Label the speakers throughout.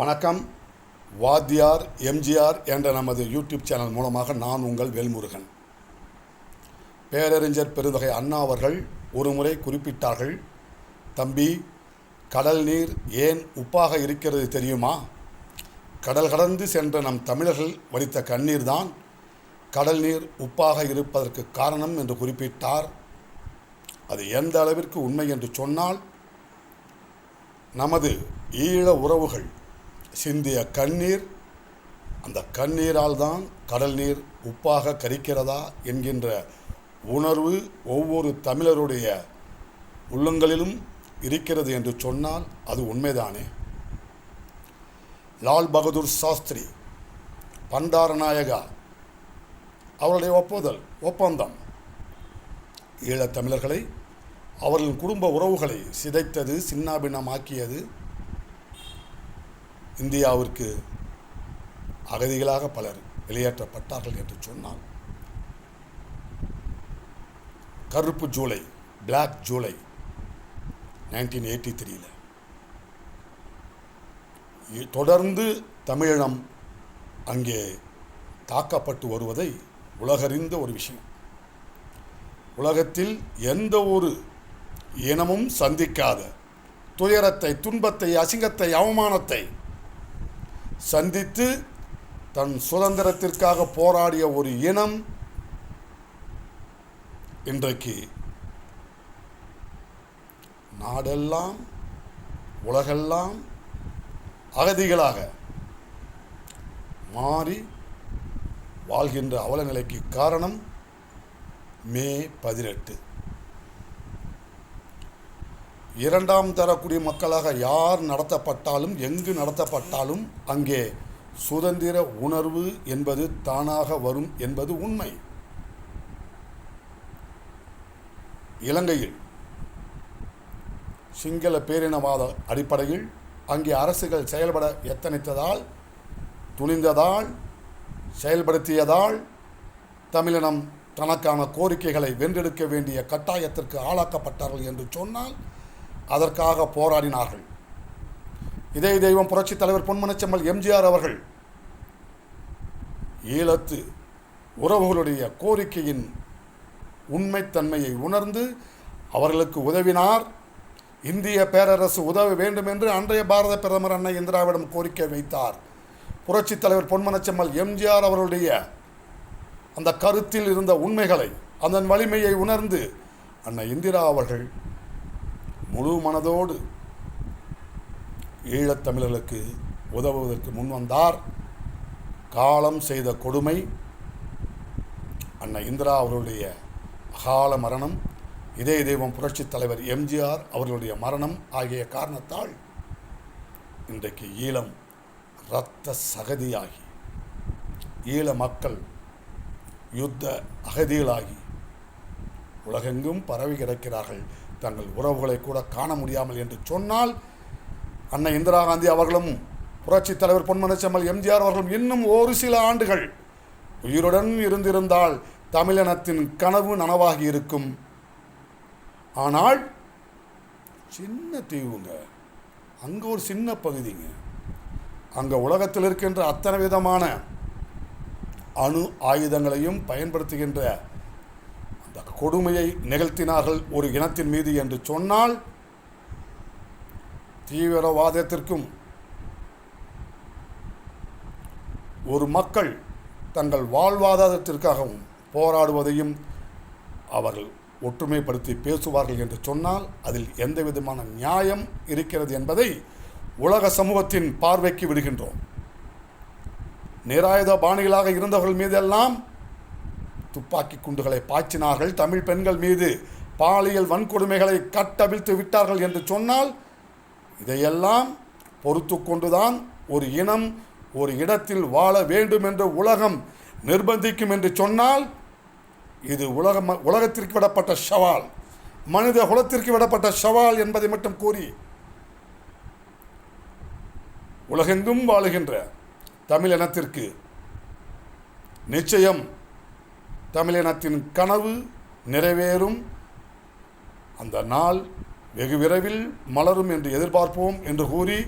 Speaker 1: வணக்கம். வாத்தியார் எம்ஜிஆர் என்ற நமது யூடியூப் சேனல் மூலமாக நான் உங்கள் வேல்முருகன். பேரறிஞர் பெருந்தகை அண்ணா அவர்கள் ஒருமுறை குறிப்பிட்டார்கள் தம்பி கடல் நீர் ஏன் உப்பாக இருக்கிறது தெரியுமா? கடல் கடந்து சென்ற நம் தமிழர்கள் வடித்த கண்ணீர் தான் கடல் நீர் உப்பாக இருப்பதற்கு காரணம் என்று குறிப்பிட்டார். அது எந்த அளவிற்கு உண்மை என்று சொன்னால் நமது ஈழ உறவுகள் சிந்திய கண்ணீர் அந்த கண்ணீரால் தான் கடல் நீர் உப்பாக கரிக்கிறதா என்கின்ற உணர்வு ஒவ்வொரு தமிழருடைய உள்ளங்களிலும் இருக்கிறது என்று சொன்னால் அது உண்மைதானே? லால் பகதூர் சாஸ்திரி பண்டாரநாயகா அவருடைய ஒப்புதல் ஒப்பந்தம். ஈழத்தமிழர்களை அவர்களின் குடும்ப உறவுகளை சிதைத்தது சின்னாபின்னமாக்கியது இந்தியாவிற்கு அகதிகளாக பலர் வெளியேற்றப்பட்டார்கள் என்று சொன்னால் கருப்பு ஜூலை பிளாக் ஜூலை நைன்டீன் எயிட்டி த்ரீல தொடர்ந்து தமிழம் அங்கே தாக்கப்பட்டு வருவதை உலகறிந்த ஒரு விஷயம். உலகத்தில் எந்த ஒரு இனமும் சந்திக்காத துயரத்தை துன்பத்தை அசிங்கத்தை அவமானத்தை சந்தித்து தன் சுதந்திரத்திற்காக போராடிய ஒரு இனம் இன்றைக்கு நாடெல்லாம் உலகெல்லாம் அகதிகளாக மாறி வாழ்கின்ற அவல நிலைக்கு காரணம் மே பதினெட்டு. இரண்டாம் தர குடிமக்களாக யார் நடத்தப்பட்டாலும் எங்கு நடத்தப்பட்டாலும் அங்கே சுதந்திர உணர்வு என்பது தானாக வரும் என்பது உண்மை. இலங்கையில் சிங்கள பேரினவாத அடிப்படையில் அங்கே அரசுகள் செயல்பட எத்தனித்ததால் துணிந்ததால் செயல்படுத்தியதால் தமிழினம் தனக்கான கோரிக்கைகளை வென்றெடுக்க வேண்டிய கட்டாயத்திற்கு ஆளாக்கப்பட்டார்கள் என்று சொன்னால் அதற்காக போராடினார்கள். இதே தெய்வம் புரட்சித் தலைவர் பொன்மனச்செம்மல் எம்ஜிஆர் அவர்கள் ஈழத்து உறவுகளுடைய கோரிக்கையின் உண்மைத்தன்மையை உணர்ந்து அவர்களுக்கு உதவினார். இந்திய பேரரசு உதவ வேண்டும் என்று அன்றைய பாரத பிரதமர் அன்னை இந்திராவிடம் கோரிக்கை வைத்தார். புரட்சித் தலைவர் பொன்மனச்செம்மல் எம்ஜிஆர் அவர்களுடைய அந்த கருத்தில் இருந்த உண்மைகளை அதன் வலிமையை உணர்ந்து அன்னை இந்திரா அவர்கள் முழு மனதோடு ஈழத்தமிழர்களுக்கு உதவுவதற்கு முன்வந்தார் காலம் செய்த கொடுமை அன்னை இந்திரா அவர்களுடைய அகால மரணம் இதய தெய்வம் புரட்சித் தலைவர் எம்ஜிஆர் அவர்களுடைய மரணம் ஆகிய காரணத்தால் இன்றைக்கு ஈழம் இரத்த சகதியாகி ஈழ மக்கள் யுத்த அகதிகளாகி உலகெங்கும் பரவி கிடக்கிறார்கள். தங்கள் உறவுகளை கூட காண முடியாமல் என்று சொன்னால் அன்னை இந்திரா காந்தி அவர்களும் புரட்சித் தலைவர் பொன்மனச்செம்மல் எம்ஜிஆர் அவர்களும் இன்னும் ஒரு சில ஆண்டுகள் உயிருடன் இருந்திருந்தால் தமிழினத்தின் கனவு நனவாகி இருக்கும். ஆனால் சின்ன தீவுங்க. அங்கே ஒரு சின்ன பகுதிங்க. அங்கே உலகத்தில் இருக்கின்ற அத்தனை விதமான அணு ஆயுதங்களையும் பயன்படுத்துகின்ற கொடுமையை நிகழ்த்தினார்கள் ஒரு இனத்தின் மீது என்று சொன்னால் தீவிரவாதத்திற்கும் ஒரு மக்கள் தங்கள் வாழ்வாதாரத்திற்காகவும் போராடுவதையும் அவர்கள் ஒற்றுமைப்படுத்தி பேசுவார்கள் என்று சொன்னால் அதில் எந்த விதமான நியாயம் இருக்கிறது என்பதை உலக சமூகத்தின் பார்வைக்கு விடுகின்றோம். நிராயுத பாணிகளாக இருந்தவர்கள் மீதெல்லாம் துப்பாக்கி குண்டுகளை பாய்ச்சினார்கள் தமிழ் பெண்கள் மீது. பாலியல் வன்கொடுமைகளை கட்டவிழ்த்து விட்டார்கள் என்று சொன்னால் இதையெல்லாம் பொறுத்து கொண்டுதான் ஒரு இனம் ஒரு இடத்தில் வாழ வேண்டும் என்று உலகம் நிர்பந்திக்கும் என்று சொன்னால் இது உலக உலகத்திற்கு விடப்பட்ட சவால். மனித குலத்திற்கு விடப்பட்ட சவால் என்பதை மட்டும் கூறி உலகெங்கும் வாழுகின்ற தமிழ் இனத்திற்கு நிச்சயம் தமிழினத்தின் கனவு நிறைவேறும். அந்த நாள் வெகு விரைவில் மலரும் என்று எதிர்பார்ப்போம் என்று கூறி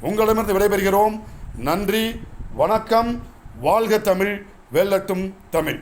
Speaker 1: உங்களிடமிருந்து விடைபெறுகிறோம். நன்றி வணக்கம் வாழ்க தமிழ் வெல்லட்டும் தமிழ்.